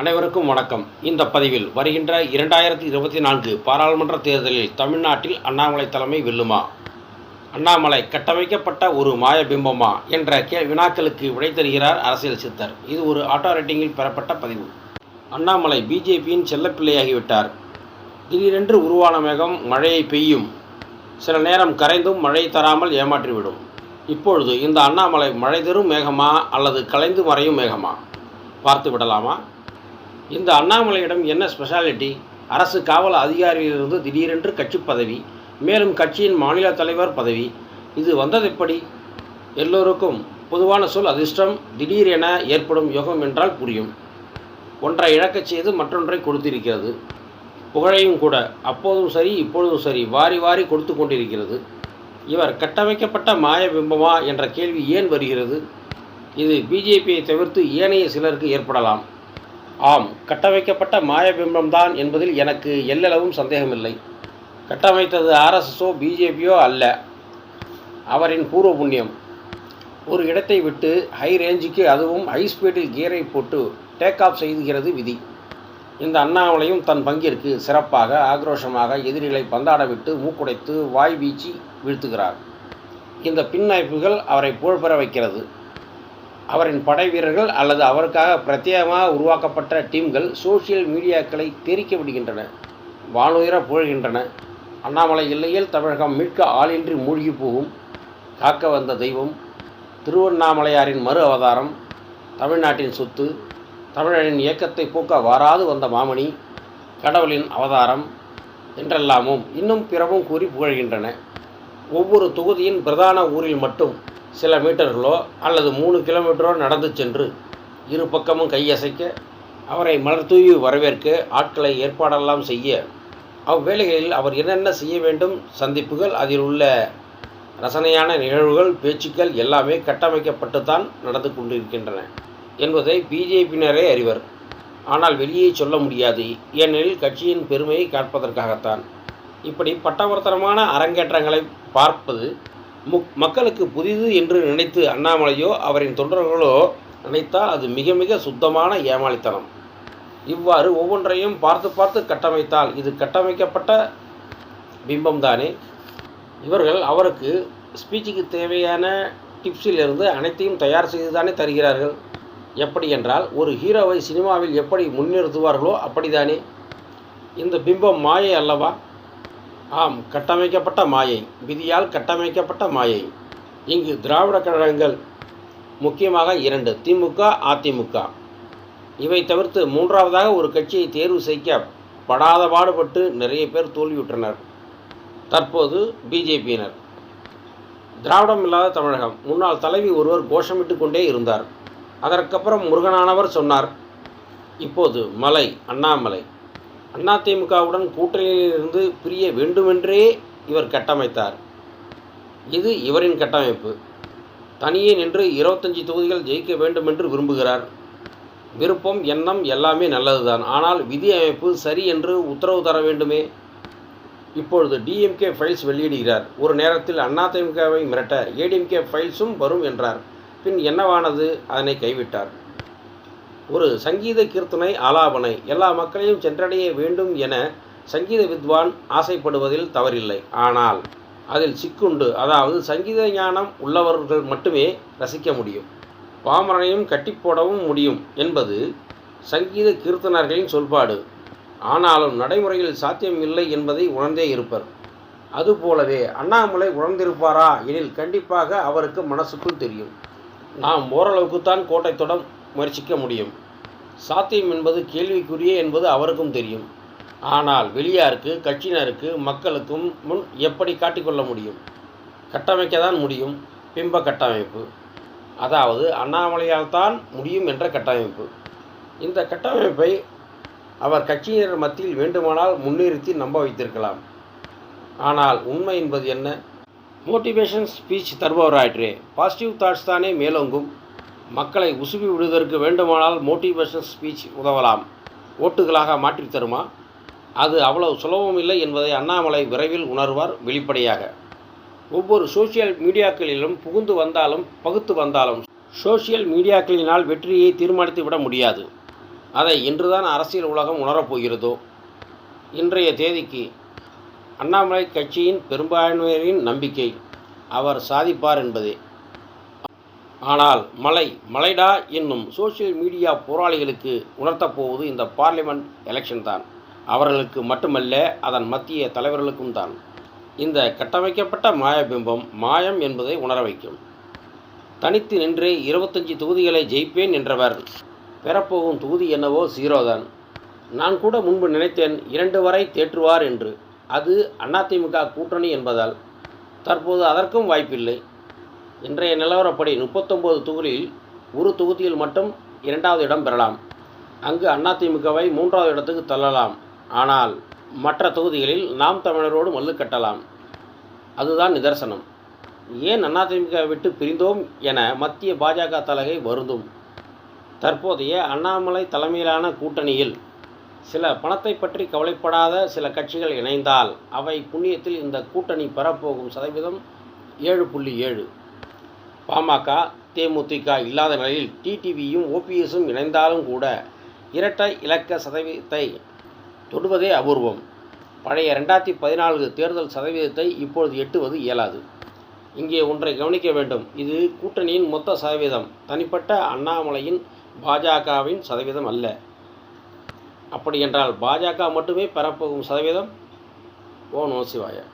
அனைவருக்கும் வணக்கம். இந்த பதிவில் வருகின்ற இரண்டாயிரத்தி இருபத்தி நான்கு பாராளுமன்ற தேர்தலில் தமிழ்நாட்டில் அண்ணாமலை தலைமை வெல்லுமா? அண்ணாமலை கட்டமைக்கப்பட்ட ஒரு மாயபிம்பமா என்ற கே வினாக்களுக்கு விடை தருகிறார் அரசியல் சித்தர். இது ஒரு ஆட்டோ ரேட்டிங்கில் பெறப்பட்ட பதிவு. அண்ணாமலை பிஜேபியின் செல்லப்பிள்ளையாகிவிட்டார். திடீரென்று உருவான மேகம் மழையை பெய்யும். சில நேரம் கரைந்தும் மழை தராமல் ஏமாற்றிவிடும். இப்பொழுது இந்த அண்ணாமலை மழை தரும் மேகமா அல்லது கலைந்து மறையும் மேகமா? பார்த்து விடலாமா? இந்த அண்ணாமலையிடம் என்ன ஸ்பெஷாலிட்டி அரசு காவல் அதிகாரியிலிருந்து திடீரென்று கட்சி பதவி மேலும் கட்சியின் மாநில தலைவர் பதவி. இது வந்தது எப்படி? எல்லோருக்கும் பொதுவான சொல் அதிர்ஷ்டம் திடீரென ஏற்படும் யோகம் என்றால் புரியும். ஒன்றை இழக்கச் செய்து மற்றொன்றை கொடுத்திருக்கிறது. புகழையும் கூட அப்போதும் சரி இப்பொழுதும் சரி வாரி வாரி கொடுத்து கொண்டிருக்கிறது. இவர் கட்டமைக்கப்பட்ட மாய பிம்பமா என்ற கேள்வி ஏன் வருகிறது? இது பிஜேபியை தவிர்த்து ஏனைய சிலருக்கு ஏற்படலாம். ஆம் கட்டமைக்கப்பட்ட மாயபிம்பம்தான் என்பதில் எனக்கு எல்லளவும் சந்தேகமில்லை. கட்டமைத்தது ஆர்எஸ்எஸோ பிஜேபியோ அல்ல. அவரின் பூர்வ புண்ணியம். ஒரு இடத்தை விட்டு ஹை ரேஞ்சுக்கு அதுவும் ஹை ஸ்பீடில் கியரை போட்டு டேக் ஆஃப் செய்துகிறது விதி. இந்த அண்ணாமலையும் தன் பங்கிற்கு சிறப்பாக ஆக்ரோஷமாக எதிரிகளை பந்தாடவிட்டு மூக்குடைத்து வாய் வீச்சு வீழ்த்துகிறார். இந்த பின்னமைப்புகள் அவரை புகழ்பெற வைக்கிறது. அவரின் படை வீரர்கள் அல்லது அவருக்காக பிரத்யேகமாக உருவாக்கப்பட்ட டீம்கள் சோசியல் மீடியாக்களை தெரிக்க விடுகின்றன வானுயர புகழ்கின்றன. அண்ணாமலை இல்லையில் தமிழகம் மீட்க ஆளின்றி மூழ்கி போகும் காக்க வந்த தெய்வம் திருவண்ணாமலையாரின் மறு அவதாரம் தமிழ்நாட்டின் சொத்து தமிழரின் இயக்கத்தை போக்க வாராது வந்த மாமணி கடவுளின் அவதாரம் என்றெல்லாமும் இன்னும் பிறவும் கூறி புகழ்கின்றன. ஒவ்வொரு தொகுதியின் பிரதான ஊரில் மட்டும் சில மீட்டர்களோ அல்லது மூணு கிலோமீட்டரோ நடந்து சென்று இரு பக்கமும் கையசைக்க அவரை மலர் தூவி வரவேற்க ஆட்களை ஏற்பாடெல்லாம் செய்ய. அவ்வேளைகளில் அவர் என்னென்ன செய்ய வேண்டும் சந்திப்புகள் அதில் உள்ள ரசனையான நிகழ்வுகள் பேச்சுக்கள் எல்லாமே கட்டமைக்கப்பட்டு தான் நடந்து கொண்டிருக்கின்றன என்பதை பிஜேபியினரே அறிவர். ஆனால் வெளியே சொல்ல முடியாது ஏனெனில் கட்சியின் பெருமையை காட்பதற்காகத்தான். இப்படி பட்டவர்த்தனமான அரங்கேற்றங்களை பார்ப்பது மக்களுக்கு புதிது என்று நினைத்து அண்ணாமலையோ அவரின் தொண்டர்களோ நினைத்தால் அது மிக மிக சுத்தமான ஏமாளித்தனம். இவ்வாறு ஒவ்வொன்றையும் பார்த்து பார்த்து கட்டமைத்தால் இது கட்டமைக்கப்பட்ட பிம்பம்தானே இவர்கள் அவருக்கு ஸ்பீச்சுக்கு தேவையான டிப்ஸிலிருந்து அனைத்தையும் தயார் செய்து தானே தருகிறார்கள். எப்படி என்றால் ஒரு ஹீரோவை சினிமாவில் எப்படி முன்னிறுத்துவார்களோ அப்படித்தானே? இந்த பிம்பம் மாயை அல்லவா? ஆம் கட்டமைக்கப்பட்ட மாயை விதியால் கட்டமைக்கப்பட்ட மாயை. இங்கு திராவிட கழகங்கள் முக்கியமாக இரண்டு திமுக அதிமுக. இவை தவிர்த்து மூன்றாவதாக ஒரு கட்சியை தேர்வு செய்ய படாத பாடுபட்டு நிறைய பேர் தோல்வியுற்றனர். தற்போது பிஜேபியினர். திராவிடம் இல்லாத தமிழகம். முன்னாள் தலைவி ஒருவர் கோஷமிட்டு கொண்டே இருந்தார். அதற்கப்புறம் முருகனானவர் சொன்னார் இப்போது மலை அண்ணாமலை அதிமுகவுடன் கூட்டணியிலிருந்து பிரிய வேண்டுமென்றே இவர் கட்டமைத்தார். இது இவரின் கட்டமைப்பு. தனியே நின்று இருபத்தஞ்சி தொகுதிகள் ஜெயிக்க வேண்டும் என்று விரும்புகிறார். விருப்பம் எண்ணம் எல்லாமே நல்லதுதான். ஆனால் விதி அமைப்பு சரி என்று உத்தரவு தர வேண்டுமே? இப்பொழுது டிஎம்கே ஃபைல்ஸ் வெளியிடுகிறார். ஒரு நேரத்தில் அதிமுகவை மிரட்ட ஏடிஎம்கே ஃபைல்ஸும் வரும் என்றார். பின் என்னவானது? அதனை கைவிட்டார். ஒரு சங்கீத கீர்த்தனை ஆலாபனை எல்லா மக்களையும் சென்றடைய வேண்டும் என சங்கீத வித்வான் ஆசைப்படுவதில் தவறில்லை. ஆனால் அதில் சிக்குண்டு அதாவது சங்கீத ஞானம் உள்ளவர்கள் மட்டுமே ரசிக்க முடியும். பாமரனையும் கட்டி போடவும் முடியும் என்பது சங்கீத கீர்த்தனர்களின் சொல்பாடு. ஆனாலும் நடைமுறையில் சாத்தியம் இல்லை என்பதை உணர்ந்தே இருப்பர். அதுபோலவே அண்ணாமலை உணர்ந்திருப்பாரா எனில் கண்டிப்பாக அவருக்கு மனசுக்குள் தெரியும். நாம் ஓரளவுக்குத்தான் கோட்டை தொடர் முயற்சிக்க முடியும். சாத்தியம் என்பது கேள்விக்குரிய என்பது அவருக்கும் தெரியும். ஆனால் வெளியாருக்கு கட்சியினருக்கு மக்களுக்கும் முன் எப்படி காட்டிக்கொள்ள முடியும்? கட்டமைக்க தான் முடியும். பிம்ப கட்டமைப்பு. அதாவது அண்ணாமலையால் தான் முடியும் என்ற கட்டமைப்பு. இந்த கட்டமைப்பை அவர் கட்சியினர் மத்தியில் வேண்டுமானால் முன்னிறுத்தி நம்ப வைத்திருக்கலாம். ஆனால் உண்மை என்பது என்ன? மோட்டிவேஷன் ஸ்பீச் தருபவராயிற்றே. பாசிட்டிவ் தாட்ஸ் தானே மேலோங்கும். மக்களை உசுப்பி விடுவதற்கு வேண்டுமானால் மோட்டிவேஷன் ஸ்பீச் உதவலாம். ஓட்டுகளாக மாற்றித் தருமா? அது அவ்வளவு சுலபம் இல்லை என்பதை அண்ணாமலை விரைவில் உணர்வார் வெளிப்படையாக. ஒவ்வொரு சோசியல் மீடியாக்களிலும் புகுந்து வந்தாலும் பகுத்து வந்தாலும் சோசியல் மீடியாக்களினால் வெற்றியை தீர்மானித்து விட முடியாது. அதை இன்றுதான் அரசியல் உலகம் உணரப்போகிறதோ? இன்றைய தேதிக்கு அண்ணாமலை கட்சியின் பெரும்பான்மையினரின் நம்பிக்கை அவர் சாதிப்பார் என்பதே. ஆனால் மலை மலைடா என்னும் சோசியல் மீடியா போராளிகளுக்கு உணர்த்தப்போவது இந்த பார்லிமெண்ட் எலெக்ஷன் தான். அவர்களுக்கு மட்டுமல்ல அதன் மத்திய தலைவர்களுக்கும் தான். இந்த கட்டமைக்கப்பட்ட மாயபிம்பம் மாயம் என்பதை உணர வைக்கும். தனித்து நின்று இருபத்தஞ்சி தொகுதிகளை ஜெயிப்பேன் என்றவர். பெறப்போகும் தொகுதி என்னவோ சீரோதான். நான் கூட முன்பு நினைத்தேன் இரண்டு வரை தேற்றுவார் என்று. அது அதிமுக கூட்டணி என்பதால். தற்போது அதற்கும் வாய்ப்பில்லை. இன்றைய நிலவரப்படி முப்பத்தொம்போது தொகுதியில் ஒரு தொகுதியில் மட்டும் இரண்டாவது இடம் பெறலாம். அங்கு அதிமுகவை மூன்றாவது இடத்துக்கு தள்ளலாம். ஆனால் மற்ற தொகுதிகளில் நாம் தமிழரோடு மல்லு கட்டலாம். அதுதான் நிதர்சனம். ஏன் அதிமுக விட்டு பிரிந்தோம் என மத்திய பாஜக தலைகை வருந்தும். தற்போதைய அண்ணாமலை தலைமையிலான கூட்டணியில் சில பணத்தை பற்றி கவலைப்படாத சில கட்சிகள் இணைந்தால் அவை புண்ணியத்தில் இந்த கூட்டணி பெறப்போகும் சதவீதம் ஏழு புள்ளி ஏழு. பாமக தேமுதிக இல்லாத நிலையில் டிடிவியும் ஓபிஎஸும் இணைந்தாலும் கூட இரட்டை இலக்க சதவீதத்தை தொடுவதே அபூர்வம். பழைய ரெண்டாயிரத்தி பதினான்கு தேர்தல் சதவீதத்தை இப்பொழுது எட்டுவது இயலாது. இங்கே ஒன்றை கவனிக்க வேண்டும். இது கூட்டணியின் மொத்த சதவீதம். தனிப்பட்ட அண்ணாமலையின் பாஜகவின் சதவீதம் அல்ல. அப்படி என்றால் பாஜக மட்டுமே பெறப்போகும் சதவீதம்? ஓ நோசிவாயா